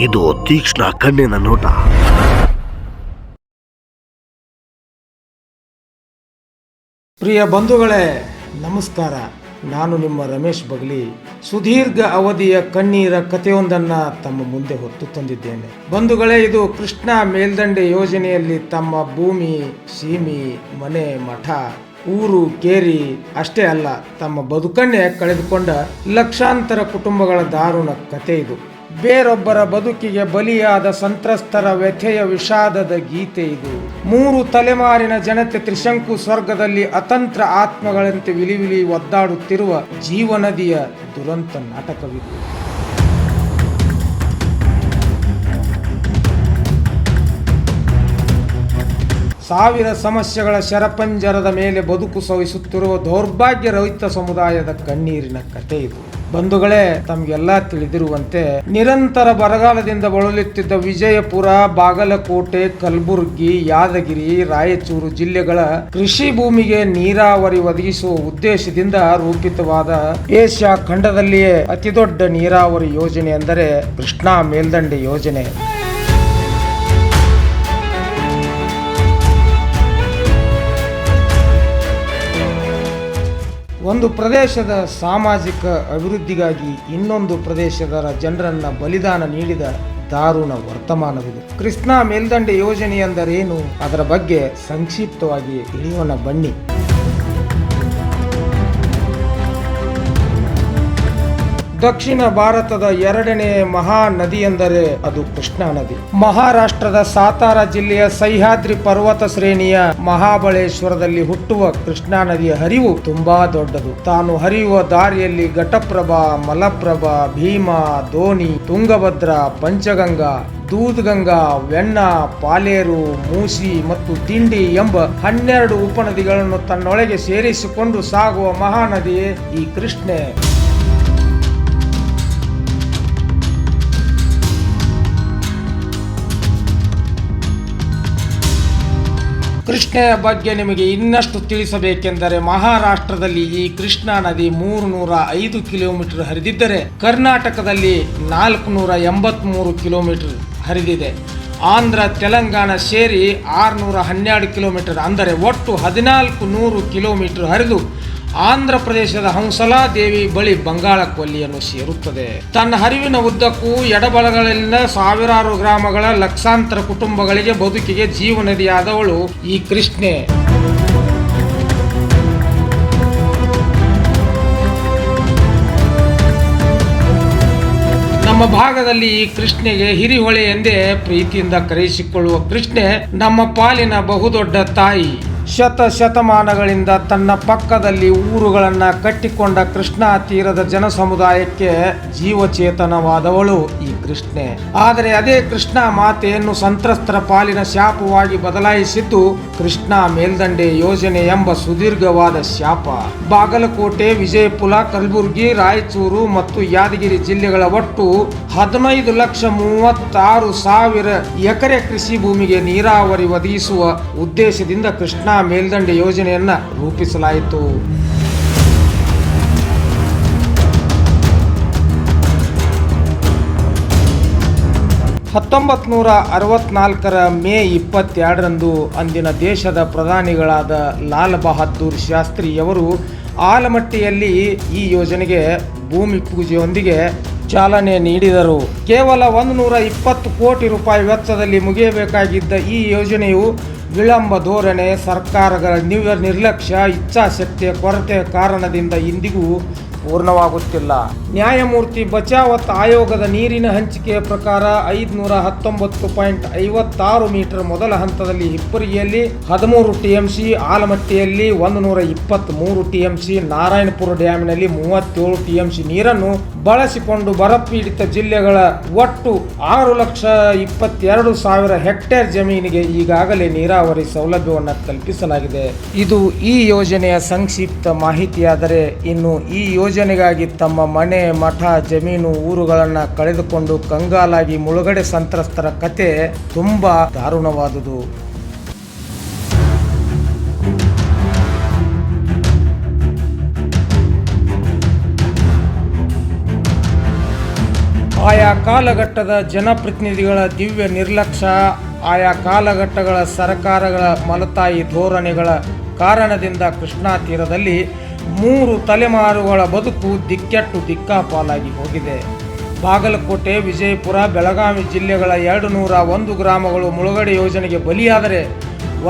ಇದು ತೀಕ್ಷ್ಣ ಕಣ್ಣಿನ ನೋಟ. ಪ್ರಿಯ ಬಂಧುಗಳೇ, ನಮಸ್ಕಾರ. ನಾನು ನಿಮ್ಮ ರಮೇಶ್ ಬಗ್ಲಿ. ಸುದೀರ್ಘ ಅವಧಿಯ ಕಣ್ಣೀರ ಕಥೆಯೊಂದನ್ನ ತಮ್ಮ ಮುಂದೆ ಹೊತ್ತು ತಂದಿದ್ದೇನೆ. ಬಂಧುಗಳೇ, ಇದು ಕೃಷ್ಣ ಮೇಲ್ದಂಡೆ ಯೋಜನೆಯಲ್ಲಿ ತಮ್ಮ ಭೂಮಿ, ಸೀಮಿ, ಮನೆ, ಮಠ, ಊರು, ಕೇರಿ, ಅಷ್ಟೇ ಅಲ್ಲ, ತಮ್ಮ ಬದುಕನ್ನೇ ಕಳೆದುಕೊಂಡ ಲಕ್ಷಾಂತರ ಕುಟುಂಬಗಳ ದಾರುಣ ಕತೆ ಇದು. ಬೇರೊಬ್ಬರ ಬದುಕಿಗೆ ಬಲಿಯಾದ ಸಂತ್ರಸ್ತರ ವ್ಯಥೆಯ ವಿಷಾದದ ಗೀತೆ ಇದು. ಮೂರು ತಲೆಮಾರಿನ ಜನತೆ ತ್ರಿಶಂಕು ಸ್ವರ್ಗದಲ್ಲಿ ಅತಂತ್ರ ಆತ್ಮಗಳಂತೆ ವಿಲಿವಿಲಿ ಒದ್ದಾಡುತ್ತಿರುವ ಜೀವನದಿಯ ದುರಂತ ನಾಟಕವಿದು. ಸಾವಿರ ಸಮಸ್ಯೆಗಳ ಶರಪಂಜರದ ಮೇಲೆ ಬದುಕು ಸವಿಸುತ್ತಿರುವ ದೌರ್ಭಾಗ್ಯ ರಹಿತ ಸಮುದಾಯದ ಕಣ್ಣೀರಿನ ಕಥೆ ಇದು. ಬಂಧುಗಳೇ, ತಮಗೆಲ್ಲ ತಿಳಿದಿರುವಂತೆ, ನಿರಂತರ ಬರಗಾಲದಿಂದ ಬಳಲುತ್ತಿದ್ದ ವಿಜಯಪುರ, ಬಾಗಲಕೋಟೆ, ಕಲಬುರಗಿ, ಯಾದಗಿರಿ, ರಾಯಚೂರು ಜಿಲ್ಲೆಗಳ ಕೃಷಿ ಭೂಮಿಗೆ ನೀರಾವರಿ ಒದಗಿಸುವ ಉದ್ದೇಶದಿಂದ ರೂಪಿತವಾದ ಏಷ್ಯಾ ಖಂಡದಲ್ಲಿಯೇ ಅತಿದೊಡ್ಡ ನೀರಾವರಿ ಯೋಜನೆ ಎಂದರೆ ಕೃಷ್ಣಾ ಮೇಲ್ದಂಡೆ ಯೋಜನೆ. ಒಂದು ಪ್ರದೇಶದ ಸಾಮಾಜಿಕ ಅಭಿವೃದ್ಧಿಗಾಗಿ ಇನ್ನೊಂದು ಪ್ರದೇಶದ ಜನರನ್ನ ಬಲಿದಾನ ನೀಡಿದ ದಾರುಣ ವರ್ತಮಾನವಿದೆ. ಕೃಷ್ಣಾ ಮೇಲ್ದಂಡೆ ಯೋಜನೆ ಎಂದರೇನು ಅದರ ಬಗ್ಗೆ ಸಂಕ್ಷಿಪ್ತವಾಗಿ ತಿಳಿಯೋಣ ಬನ್ನಿ. ದಕ್ಷಿಣ ಭಾರತದ ಎರಡನೇ ಮಹಾ ನದಿ ಎಂದರೆ ಅದು ಕೃಷ್ಣಾ ನದಿ. ಮಹಾರಾಷ್ಟ್ರದ ಸಾತಾರ ಜಿಲ್ಲೆಯ ಸಹ್ಯಾದ್ರಿ ಪರ್ವತ ಶ್ರೇಣಿಯ ಮಹಾಬಳೇಶ್ವರದಲ್ಲಿ ಹುಟ್ಟುವ ಕೃಷ್ಣಾ ನದಿಯ ಹರಿವು ತುಂಬಾ ದೊಡ್ಡದು. ತಾನು ಹರಿಯುವ ದಾರಿಯಲ್ಲಿ ಘಟಪ್ರಭಾ, ಮಲಪ್ರಭಾ, ಭೀಮಾ ದೋಣಿ ತುಂಗಭದ್ರ, ಪಂಚಗಂಗಾ, ದೂದ್ಗಂಗಾ ವೆಣ್ಣ ಪಾಲೇರು, ಮೂಸಿ ಮತ್ತು ತಿಂಡಿ ಎಂಬ ಹನ್ನೆರಡು ಉಪನದಿಗಳನ್ನು ತನ್ನೊಳಗೆ ಸೇರಿಸಿಕೊಂಡು ಸಾಗುವ ಮಹಾನದಿಯೇ ಈ ಕೃಷ್ಣೆ. ಕೃಷ್ಣೆಯ ಬಗ್ಗೆ ನಿಮಗೆ ಇನ್ನಷ್ಟು ತಿಳಿಸಬೇಕೆಂದರೆ ಮಹಾರಾಷ್ಟ್ರದಲ್ಲಿ ಈ ಕೃಷ್ಣಾ ನದಿ ಮೂರು ನೂರ ಐದು ಕಿಲೋಮೀಟರ್ ಹರಿದಿದ್ದರೆ ಕರ್ನಾಟಕದಲ್ಲಿ ನಾಲ್ಕು ನೂರ ಎಂಬತ್ಮೂರು ಕಿಲೋಮೀಟರ್ ಹರಿದಿದೆ. ಆಂಧ್ರ, ತೆಲಂಗಾಣ ಸೇರಿ ಆರುನೂರ ಹನ್ನೆರಡು ಕಿಲೋಮೀಟರ್ ಅಂದರೆ ಒಟ್ಟು ಹದಿನಾಲ್ಕು ನೂರು ಕಿಲೋಮೀಟರ್ ಹರಿದು ಆಂಧ್ರ ಪ್ರದೇಶದ ಹಂಸಲಾ ದೇವಿ ಬಳಿ ಬಂಗಾಳ ಕೊಲ್ಲಿಯನ್ನು ಸೇರುತ್ತದೆ. ತನ್ನ ಹರಿವಿನ ಉದ್ದಕ್ಕೂ ಎಡಬಲಗಳಲ್ಲಿನ ಸಾವಿರಾರು ಗ್ರಾಮಗಳ ಲಕ್ಷಾಂತರ ಕುಟುಂಬಗಳಿಗೆ ಬದುಕಿಗೆ ಜೀವನದಿಯಾದವಳು ಈ ಕೃಷ್ಣೆ. ನಮ್ಮ ಭಾಗದಲ್ಲಿ ಈ ಕೃಷ್ಣೆಗೆ ಹಿರಿಹೊಳೆ ಎಂದೇ ಪ್ರೀತಿಯಿಂದ ಕರೆಯಿಸಿಕೊಳ್ಳುವ ಕೃಷ್ಣೆ ನಮ್ಮ ಪಾಲಿನ ಬಹುದೊಡ್ಡ ತಾಯಿ. ಶತ ಶತಮಾನಗಳಿಂದ ತನ್ನ ಪಕ್ಕದಲ್ಲಿ ಊರುಗಳನ್ನು ಕಟ್ಟಿಕೊಂಡ ಕೃಷ್ಣಾ ತೀರದ ಜನ ಸಮುದಾಯಕ್ಕೆ ಜೀವಚೇತನವಾದವಳು ಈ ಕೃಷ್ಣೆ. ಆದರೆ ಅದೇ ಕೃಷ್ಣ ಮಾತೆಯನ್ನು ಸಂತ್ರಸ್ತರ ಪಾಲಿನ ಶಾಪವಾಗಿ ಬದಲಾಯಿಸಿದ್ದು ಕೃಷ್ಣ ಮೇಲ್ದಂಡೆ ಯೋಜನೆ ಎಂಬ ಸುದೀರ್ಘವಾದ ಶಾಪ. ಬಾಗಲಕೋಟೆ, ವಿಜಯಪುರ, ಕಲಬುರಗಿ, ರಾಯಚೂರು ಮತ್ತು ಯಾದಗಿರಿ ಜಿಲ್ಲೆಗಳ ಒಟ್ಟು ಹದಿನೈದು ಲಕ್ಷ ಮೂವತ್ತಾರು ಸಾವಿರ ಎಕರೆ ಕೃಷಿ ಭೂಮಿಗೆ ನೀರಾವರಿ ಒದಗಿಸುವ ಉದ್ದೇಶದಿಂದ ಕೃಷ್ಣಾ ಮೇಲ್ದಂಡೆ ಯೋಜನೆಯನ್ನ ರೂಪಿಸಲಾಯಿತು. ಹತ್ತೊಂಬತ್ ನೂರ ಅರವತ್ನಾಲ್ಕರ ಮೇ ಇಪ್ಪತ್ತೆರಡರಂದು ಅಂದಿನ ದೇಶದ ಪ್ರಧಾನಿಗಳಾದ ಲಾಲ್ ಬಹದ್ದೂರ್ ಶಾಸ್ತ್ರಿಯವರು ಆಲಮಟ್ಟಿಯಲ್ಲಿ ಈ ಯೋಜನೆಗೆ ಭೂಮಿ ಪೂಜೆಯೊಂದಿಗೆ ಚಾಲನೆ ನೀಡಿದರು. ಕೇವಲ ಒಂದು ನೂರ ಇಪ್ಪತ್ತು ಕೋಟಿ ರೂಪಾಯಿ ವೆಚ್ಚದಲ್ಲಿ ಮುಗಿಯಬೇಕಾಗಿದ್ದ ಈ ಯೋಜನೆಯು ವಿಳಂಬ ಧೋರಣೆ, ಸರ್ಕಾರಗಳ ನಿರ್ಲಕ್ಷ್ಯ, ಇಚ್ಛಾಶಕ್ತಿಯ ಕೊರತೆಯ ಕಾರಣದಿಂದ ಇಂದಿಗೂ ಪೂರ್ಣವಾಗುತ್ತಿಲ್ಲ. ನ್ಯಾಯಮೂರ್ತಿ ಬಚಾವತ್ ಆಯೋಗದ ನೀರಿನ ಹಂಚಿಕೆಯ ಪ್ರಕಾರ ಐದುನೂರ ಹತ್ತೊಂಬತ್ತು ಪಾಯಿಂಟ್ ಐವತ್ತಾರು ಮೀಟರ್ ಮೊದಲ ಹಂತದಲ್ಲಿ ಹಿಪ್ಪರಿಗೆಯಲ್ಲಿ ಹದಿಮೂರು ಟಿಎಂಸಿ, ಆಲಮಟ್ಟಿಯಲ್ಲಿ ಒಂದು ನೂರ ಇಪ್ಪತ್ತ್ ಮೂರು ಟಿಎಂಸಿ, ನಾರಾಯಣಪುರ ಡ್ಯಾಮಿನಲ್ಲಿ ಮೂವತ್ತೇಳು ಟಿಎಂಸಿ ನೀರನ್ನು ಬಳಸಿಕೊಂಡು ಬರಪೀಡಿತ ಜಿಲ್ಲೆಗಳ ಒಟ್ಟು ಆರು ಲಕ್ಷ ಇಪ್ಪತ್ತೆರಡು ಸಾವಿರ ಹೆಕ್ಟೇರ್ ಜಮೀನಿಗೆ ಈಗಾಗಲೇ ನೀರಾವರಿ ಸೌಲಭ್ಯವನ್ನು ಕಲ್ಪಿಸಲಾಗಿದೆ. ಇದು ಈ ಯೋಜನೆಯ ಸಂಕ್ಷಿಪ್ತ ಮಾಹಿತಿಯಾದರೆ ಇನ್ನು ಈ ಯೋಜನೆಗಾಗಿ ತಮ್ಮ ಮನೆ, ಮಠ, ಜಮೀನು, ಊರುಗಳನ್ನು ಕಳೆದುಕೊಂಡು ಕಂಗಾಲಾಗಿ ಮುಳುಗಡೆ ಸಂತ್ರಸ್ತರ ಕತೆ ತುಂಬಾ ದಾರುಣವಾದುದು. ಆಯಾ ಕಾಲಘಟ್ಟದ ಜನಪ್ರತಿನಿಧಿಗಳ ದಿವ್ಯ ನಿರ್ಲಕ್ಷ್ಯ, ಆಯಾ ಕಾಲಘಟ್ಟಗಳ ಸರ್ಕಾರಗಳ ಮಲತಾಯಿ ಧೋರಣೆಗಳ ಕಾರಣದಿಂದ ಕೃಷ್ಣಾ ತೀರದಲ್ಲಿ ಮೂರು ತಲೆಮಾರುಗಳ ಬದುಕು ದಿಕ್ಕೆಟ್ಟು ದಿಕ್ಕಾಪಾಲಾಗಿ ಹೋಗಿದೆ. ಬಾಗಲಕೋಟೆ, ವಿಜಯಪುರ, ಬೆಳಗಾವಿ ಜಿಲ್ಲೆಗಳ ಎರಡು ನೂರ ಒಂದು ಗ್ರಾಮಗಳು ಮುಳುಗಡೆ ಯೋಜನೆಗೆ ಬಲಿಯಾದರೆ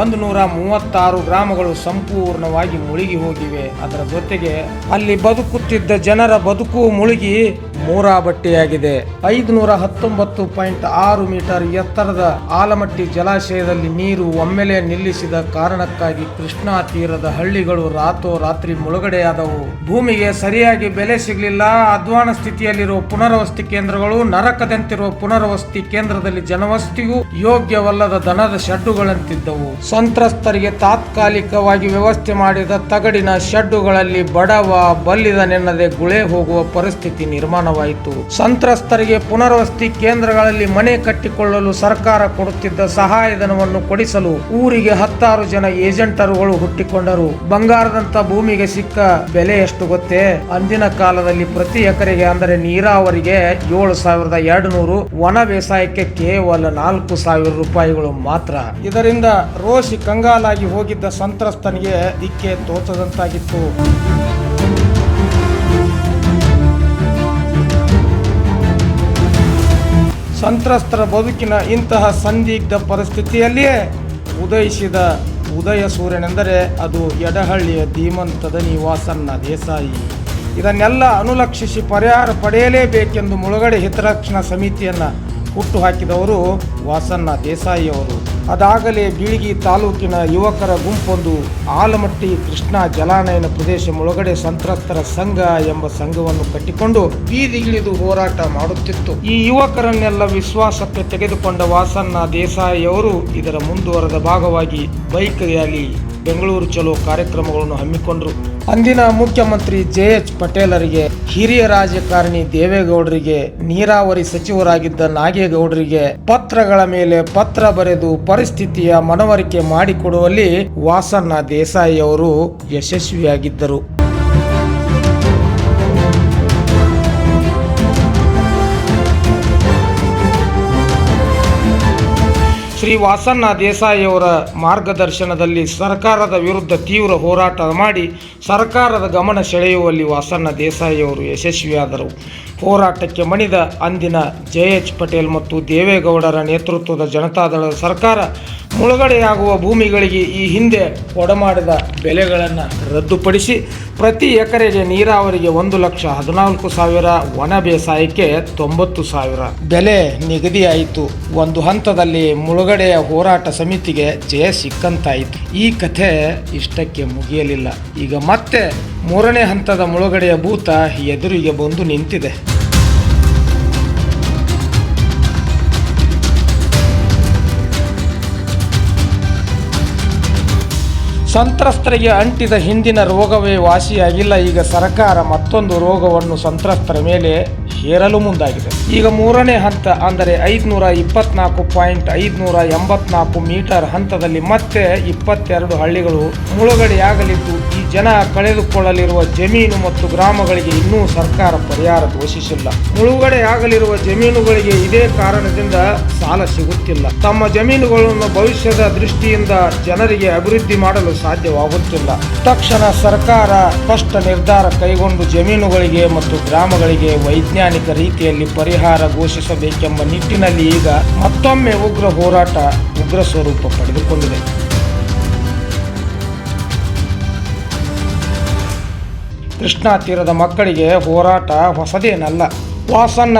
ಒಂದು ನೂರ ಮೂವತ್ತಾರು ಗ್ರಾಮಗಳು ಸಂಪೂರ್ಣವಾಗಿ ಮುಳುಗಿ ಹೋಗಿವೆ. ಅದರ ಜೊತೆಗೆ ಅಲ್ಲಿ ಬದುಕುತ್ತಿದ್ದ ಜನರ ಬದುಕು ಮುಳುಗಿ ಮೂರಾಬಟ್ಟೆಯಾಗಿದೆ ಐದುನೂರ ಹತ್ತೊಂಬತ್ತು ಪಾಯಿಂಟ್ ಆರು ಮೀಟರ್ ಎತ್ತರದ ಆಲಮಟ್ಟಿ ಜಲಾಶಯದಲ್ಲಿ ನೀರು ಒಮ್ಮೆಲೆ ನಿಲ್ಲಿಸಿದ ಕಾರಣಕ್ಕಾಗಿ ಕೃಷ್ಣಾ ತೀರದ ಹಳ್ಳಿಗಳು ರಾತ್ರೋರಾತ್ರಿ ಮುಳುಗಡೆಯಾದವು. ಭೂಮಿಗೆ ಸರಿಯಾಗಿ ಬೆಲೆ ಸಿಗಲಿಲ್ಲ. ಅಧ್ವಾನ ಸ್ಥಿತಿಯಲ್ಲಿರುವ ಪುನರ್ವಸತಿ ಕೇಂದ್ರಗಳು, ನರಕದಂತಿರುವ ಪುನರ್ವಸತಿ ಕೇಂದ್ರದಲ್ಲಿ ಜನವಸತಿಗೂ ಯೋಗ್ಯವಲ್ಲದ ದನದ ಶೆಡ್ಡುಗಳಂತಿದ್ದವು. ಸಂತ್ರಸ್ತರಿಗೆ ತಾತ್ಕಾಲಿಕವಾಗಿ ವ್ಯವಸ್ಥೆ ಮಾಡಿದ ತಗಡಿನ ಶೆಡ್ಡುಗಳಲ್ಲಿ ಬಡವ ಬಲ್ಲಿದನೆನ್ನದೆ ಗುಳೆ ಹೋಗುವ ಪರಿಸ್ಥಿತಿ ನಿರ್ಮಾಣವಾಯಿತು ಸಂತ್ರಸ್ತರಿಗೆ ಪುನರ್ವಸತಿ ಕೇಂದ್ರಗಳಲ್ಲಿ ಮನೆ ಕಟ್ಟಿಕೊಳ್ಳಲು ಸರ್ಕಾರ ಕೊಡುತ್ತಿದ್ದ ಸಹಾಯಧನವನ್ನು ಕೊಡಿಸಲು ಊರಿಗೆ ಹತ್ತಾರು ಜನ ಏಜೆಂಟರುಗಳು ಹುಟ್ಟಿಕೊಂಡರು. ಬಂಗಾರದಂತ ಭೂಮಿಗೆ ಸಿಕ್ಕ ಬೆಲೆ ಎಷ್ಟು ಗೊತ್ತೇ? ಅಂದಿನ ಕಾಲದಲ್ಲಿ ಪ್ರತಿ ಎಕರೆಗೆ ಅಂದರೆ ನೀರಾವರಿಗೆ ಏಳು ಸಾವಿರದ ಎರಡು ನೂರು ಬೇಸಾಯಕ್ಕೆ ಕೇವಲ ನಾಲ್ಕು ಸಾವಿರ ರೂಪಾಯಿಗಳು ಮಾತ್ರ. ಇದರಿಂದ ರೋಷಿ ಕಂಗಾಲಾಗಿ ಹೋಗಿದ್ದ ಸಂತ್ರಸ್ತನಿಗೆ ದಿಕ್ಕೆ ತೋಚದಂತಾಗಿತ್ತು. ಸಂತ್ರಸ್ತರ ಬದುಕಿನ ಇಂತಹ ಸಂದಿಗ್ಧ ಪರಿಸ್ಥಿತಿಯಲ್ಲಿಯೇ ಉದಯಿಸಿದ ಉದಯ ಸೂರ್ಯನೆಂದರೆ ಅದು ಎಡಹಳ್ಳಿಯ ಧೀಮಂತದ ನಿವಾಸನ್ನ ದೇಸಾಯಿ. ಇದನ್ನೆಲ್ಲ ಅನುಲಕ್ಷಿಸಿ ಪರಿಹಾರ ಪಡೆಯಲೇಬೇಕೆಂದು ಮುಳುಗಡೆ ಹಿತರಕ್ಷಣಾ ಸಮಿತಿಯನ್ನು ಹುಟ್ಟುಹಾಕಿದವರು ವಾಸನ್ನ ದೇಸಾಯಿಯವರು. ಅದಾಗಲೇ ಬೀಳಿಗಿ ತಾಲೂಕಿನ ಯುವಕರ ಗುಂಪೊಂದು ಆಲಮಟ್ಟಿ ಕೃಷ್ಣಾ ಜಲಾನಯನ ಪ್ರದೇಶ ಮುಳುಗಡೆ ಸಂತ್ರಸ್ತರ ಸಂಘ ಎಂಬ ಸಂಘವನ್ನು ಕಟ್ಟಿಕೊಂಡು ಬೀದಿಗಿಳಿದು ಹೋರಾಟ ಮಾಡುತ್ತಿತ್ತು. ಈ ಯುವಕರನ್ನೆಲ್ಲ ವಿಶ್ವಾಸಕ್ಕೆ ತೆಗೆದುಕೊಂಡ ವಾಸನ್ನ ದೇಸಾಯಿಯವರು ಇದರ ಮುಂದುವರೆದ ಭಾಗವಾಗಿ ಬೈಕ್ ರ್ಯಾಲಿ ಬೆಂಗಳೂರು ಚಲೋ ಕಾರ್ಯಕ್ರಮಗಳನ್ನು ಹಮ್ಮಿಕೊಂಡರು. ಅಂದಿನ ಮುಖ್ಯಮಂತ್ರಿ ಜೆ ಎಚ್ ಪಟೇಲರಿಗೆ ಹಿರಿಯ ರಾಜಕಾರಣಿ ದೇವೇಗೌಡರಿಗೆ ನೀರಾವರಿ ಸಚಿವರಾಗಿದ್ದ ನಾಗೇಗೌಡರಿಗೆ ಪತ್ರಗಳ ಮೇಲೆ ಪತ್ರ ಬರೆದು ಪರಿಸ್ಥಿತಿಯ ಮನವರಿಕೆ ಮಾಡಿಕೊಡುವಲ್ಲಿ ವಾಸಣ್ಣ ದೇಸಾಯಿ ಅವರು ಯಶಸ್ವಿಯಾಗಿದ್ದರು. ಶ್ರೀ ವಾಸನ್ನ ದೇಸಾಯಿಯವರ ಮಾರ್ಗದರ್ಶನದಲ್ಲಿ ಸರ್ಕಾರದ ವಿರುದ್ಧ ತೀವ್ರ ಹೋರಾಟ ಮಾಡಿ ಸರ್ಕಾರದ ಗಮನ ಸೆಳೆಯುವಲ್ಲಿ ವಾಸನ್ನ ದೇಸಾಯಿಯವರು ಯಶಸ್ವಿಯಾದರು. ಹೋರಾಟಕ್ಕೆ ಮಣಿದ ಅಂದಿನ ಜೆ ಎಚ್ ಪಟೇಲ್ ಮತ್ತು ದೇವೇಗೌಡರ ನೇತೃತ್ವದ ಜನತಾದಳದ ಸರ್ಕಾರ ಮುಳುಗಡೆಯಾಗುವ ಭೂಮಿಗಳಿಗೆ ಈ ಹಿಂದೆ ಒಡಮಾಡಿದ ಬೆಲೆಗಳನ್ನು ರದ್ದುಪಡಿಸಿ ಪ್ರತಿ ಎಕರೆಗೆ ನೀರಾವರಿಗೆ ಒಂದು ಲಕ್ಷ ಹದಿನಾಲ್ಕು ಸಾವಿರ ಒಣ ಬೇಸಾಯಕ್ಕೆ ತೊಂಬತ್ತು ಸಾವಿರ. ಬೆಲೆ ನಿಗದಿಯಾಯಿತು. ಒಂದು ಹಂತದಲ್ಲಿ ಮುಳುಗಡೆಯ ಹೋರಾಟ ಸಮಿತಿಗೆ ಜಯ ಸಿಕ್ಕಂತಾಯಿತು. ಈ ಕಥೆ ಇಷ್ಟಕ್ಕೆ ಮುಗಿಯಲಿಲ್ಲ. ಈಗ ಮತ್ತೆ ಮೂರನೇ ಹಂತದ ಮುಳುಗಡೆಯ ಭೂತ ಎದುರಿಗೆ ಬಂದು ನಿಂತಿದೆ. ಸಂತ್ರಸ್ತರಿಗೆ ಅಂಟಿದ ಹಿಂದಿನ ರೋಗವೇ ವಾಸಿಯಾಗಿಲ್ಲ. ಈಗ ಸರ್ಕಾರ ಮತ್ತೊಂದು ರೋಗವನ್ನು ಸಂತ್ರಸ್ತರ ಮೇಲೆ ಹೇರಲು ಮುಂದಾಗಿದೆ. ಈಗ ಮೂರನೇ ಹಂತ ಅಂದರೆ ಐದುನೂರ ಇಪ್ಪತ್ನಾಲ್ಕು ಪಾಯಿಂಟ್ ಐದುನೂರ ಎಂಬತ್ನಾಲ್ಕು ಮೀಟರ್ ಹಂತದಲ್ಲಿ ಮತ್ತೆ ಇಪ್ಪತ್ತೆರಡು ಹಳ್ಳಿಗಳು ಮುಳುಗಡೆಯಾಗಲಿದ್ದು ಜನ ಕಳೆದುಕೊಳ್ಳಲಿರುವ ಜಮೀನು ಮತ್ತು ಗ್ರಾಮಗಳಿಗೆ ಇನ್ನೂ ಸರ್ಕಾರ ಪರಿಹಾರ ಘೋಷಿಸಿಲ್ಲ. ಮುಳುಗಡೆಯಾಗಲಿರುವ ಜಮೀನುಗಳಿಗೆ ಇದೇ ಕಾರಣದಿಂದ ಸಾಲ ಸಿಗುತ್ತಿಲ್ಲ. ತಮ್ಮ ಜಮೀನುಗಳನ್ನು ಭವಿಷ್ಯದ ದೃಷ್ಟಿಯಿಂದ ಜನರಿಗೆ ಅಭಿವೃದ್ಧಿ ಮಾಡಲು ಸಾಧ್ಯವಾಗುತ್ತಿಲ್ಲ. ತಕ್ಷಣ ಸರ್ಕಾರ ಸ್ಪಷ್ಟ ನಿರ್ಧಾರ ಕೈಗೊಂಡು ಜಮೀನುಗಳಿಗೆ ಮತ್ತು ಗ್ರಾಮಗಳಿಗೆ ವೈಜ್ಞಾನಿಕ ರೀತಿಯಲ್ಲಿ ಪರಿಹಾರ ಘೋಷಿಸಬೇಕೆಂಬ ನಿಟ್ಟಿನಲ್ಲಿ ಈಗ ಮತ್ತೊಮ್ಮೆ ಉಗ್ರ ಹೋರಾಟ ಉಗ್ರ ಸ್ವರೂಪ ಪಡೆದುಕೊಂಡಿದೆ. ಕೃಷ್ಣಾ ತೀರದ ಮಕ್ಕಳಿಗೆ ಹೋರಾಟ ಹೊಸದೇನಲ್ಲ. ವಾಸನ್ನ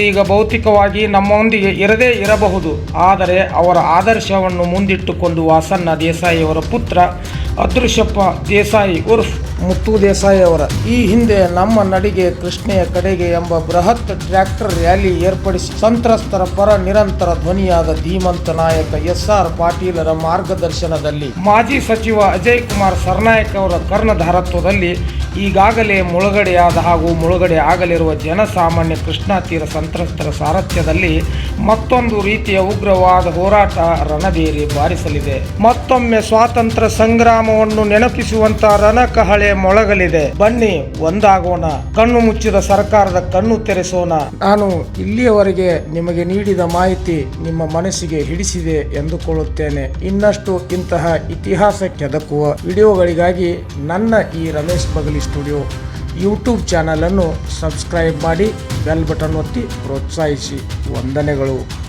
ಈಗ ಭೌತಿಕವಾಗಿ ನಮ್ಮೊಂದಿಗೆ ಇರದೇ ಇರಬಹುದು. ಆದರೆ ಅವರ ಆದರ್ಶವನ್ನು ಮುಂದಿಟ್ಟುಕೊಂಡು ವಾಸನ್ನ ದೇಸಾಯಿಯವರ ಪುತ್ರ ಅದೃಶ್ಯಪ್ಪ ದೇಸಾಯಿ ಉರ್ಫ್ ಮುತ್ತು ದೇಸಾಯಿ ಅವರ ಈ ಹಿಂದೆ ನಮ್ಮ ನಡಿಗೆ ಕೃಷ್ಣೆಯ ಕಡೆಗೆ ಎಂಬ ಬೃಹತ್ ಟ್ರ್ಯಾಕ್ಟರ್ ರ್ಯಾಲಿ ಏರ್ಪಡಿಸಿ ಸಂತ್ರಸ್ತರ ಪರ ನಿರಂತರ ಧ್ವನಿಯಾದ ಧೀಮಂತ ನಾಯಕ ಎಸ್ ಆರ್ ಪಾಟೀಲರ ಮಾರ್ಗದರ್ಶನದಲ್ಲಿ ಮಾಜಿ ಸಚಿವ ಅಜಯ್ ಕುಮಾರ್ ಸರ್ನಾಯಕ್ ಅವರ ಕರ್ಣಧಾರತ್ವದಲ್ಲಿ ಈಗಾಗಲೇ ಮುಳುಗಡೆಯಾದ ಹಾಗೂ ಮುಳುಗಡೆ ಆಗಲಿರುವ ಜನಸಾಮಾನ್ಯ ಕೃಷ್ಣಾ ತೀರ ಸಂತ್ರಸ್ತರ ಸಾರಥ್ಯದಲ್ಲಿ ಮತ್ತೊಂದು ರೀತಿಯ ಉಗ್ರವಾದ ಹೋರಾಟ ರಣಬೇರಿ ಬಾರಿಸಲಿದೆ. ಮತ್ತೊಮ್ಮೆ ಸ್ವಾತಂತ್ರ್ಯ ಸಂಗ್ರಾಮವನ್ನು ನೆನಪಿಸುವಂತಹ ರಣಕಹಳೆ ಮೊಳಗಲಿದೆ. ಬನ್ನಿ, ಒಂದಾಗೋಣ. ಕಣ್ಣು ಮುಚ್ಚಿದ ಸರ್ಕಾರದ ಕಣ್ಣು ತೆರೆಸೋಣ. ನಾನು ಇಲ್ಲಿಯವರೆಗೆ ನಿಮಗೆ ನೀಡಿದ ಮಾಹಿತಿ ನಿಮ್ಮ ಮನಸ್ಸಿಗೆ ಹಿಡಿಸಿದೆ ಎಂದುಕೊಳ್ಳುತ್ತೇನೆ. ಇನ್ನಷ್ಟು ಇಂತಹ ಇತಿಹಾಸ ಕೆದಕುವ ವಿಡಿಯೋಗಳಿಗಾಗಿ ನನ್ನ ಈ ರಮೇಶ್ ಬಗಲಿ ಸ್ಟುಡಿಯೋ ಯೂಟ್ಯೂಬ್ ಚಾನಲನ್ನು ಸಬ್ಸ್ಕ್ರೈಬ್ ಮಾಡಿ ಬೆಲ್ ಬಟನ್ ಒತ್ತಿ ಪ್ರೋತ್ಸಾಹಿಸಿ. ವಂದನೆಗಳು.